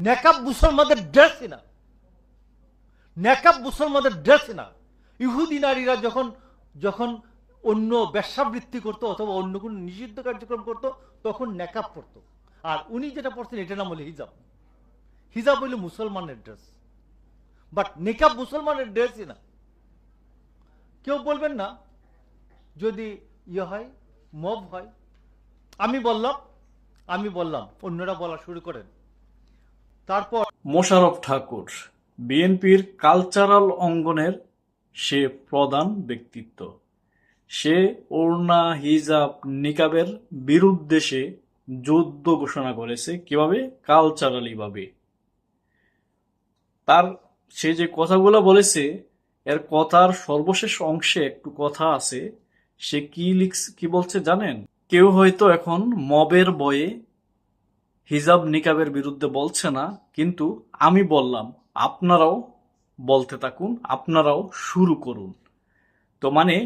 নেকাব মুসলমানদের ড্রেসই না। নেকাব মুসলমানদের ড্রেসই না। ইহুদি নারীরা যখন যখন অন্য ব্যবসাবৃত্তি করতো অথবা অন্য কোনো নিষিদ্ধ কার্যক্রম করতো, তখন নেকাব পড়তো আর উনি যেটা পড়তেন এটা নাম হলো হিজাব। হিজাব হইল মুসলমানের ড্রেস বাট নেকাব মুসলমানের ড্রেসই না। কেউ বলবেন না, যদি ইয়ে হয় মব হয়। আমি বললাম আমি বললাম, অন্যরা বলা শুরু করেন। তারপর মোশাররফ ঠাকুর, বিএনপির কালচারাল অঙ্গনের সে প্রধান ব্যক্তিত্ব। সে ওড়না হিজাব নিকাবের বিরুদ্ধে সে যুদ্ধ ঘোষণা করেছে কীভাবে? কালচারালি ভাবে। তার সে যে কথাগুলো বলেছে, এর কথার সর্বশেষ অংশে একটু কথা আছে। সে কি লিখস কি বলছে জানেন? কেউ হয়তো এখন মবের বয়ে হিজাব নিকাবের বিরুদ্ধে বলছে না, কিন্তু আমি বললাম, আপনারাও বলতে থাকুন, আপনারাও শুরু করুন। তো মানে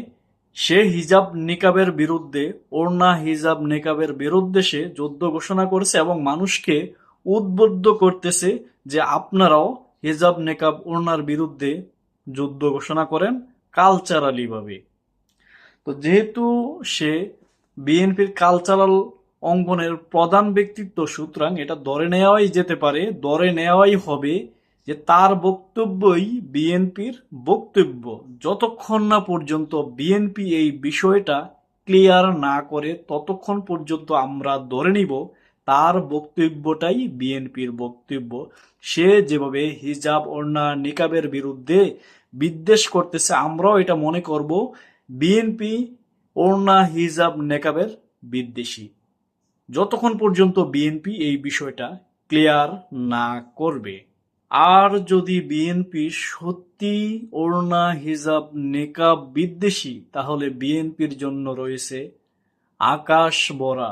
সে হিজাব নিকাবের বিরুদ্ধে, ওড়না হিজাব নিকাবের বিরুদ্ধে সে যুদ্ধ ঘোষণা করেছে এবং মানুষকে উদ্বুদ্ধ করতেছে যে আপনারাও হিজাব নিকাব ওড়নার বিরুদ্ধে যুদ্ধ ঘোষণা করেন কালচারালি ভাবে। তো যেহেতু সে বিএনপির কালচারাল অঙ্গনের প্রধান ব্যক্তিত্ব সুতরাং এটা ধরে নেওয়াই যেতে পারে, ধরে নেওয়াই হবে যে তার বক্তব্যই বিএনপির বক্তব্য। যতক্ষণ না পর্যন্ত বিএনপি এই বিষয়টা ক্লিয়ার না করে, ততক্ষণ পর্যন্ত আমরা ধরে নিব তার বক্তব্যটাই বিএনপির বক্তব্য। সে যেভাবে হিজাব ওড়না নিকাবের বিরুদ্ধে বিদ্বেষ করতেছে, আমরাও এটা মনে করব, বিএনপি ওড়না হিজাব নেকাবের বিদ্বেষী। যতক্ষণ পর্যন্ত বিএনপি এই বিষয়টা ক্লিয়ার না করবে, আর যদি বিএনপি সত্যি ওড়না, হিজাব, নেকাব বিদ্বেষী, তাহলে বিএনপির জন্য রয়েছে আকাশ বরা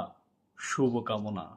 শুভকামনা।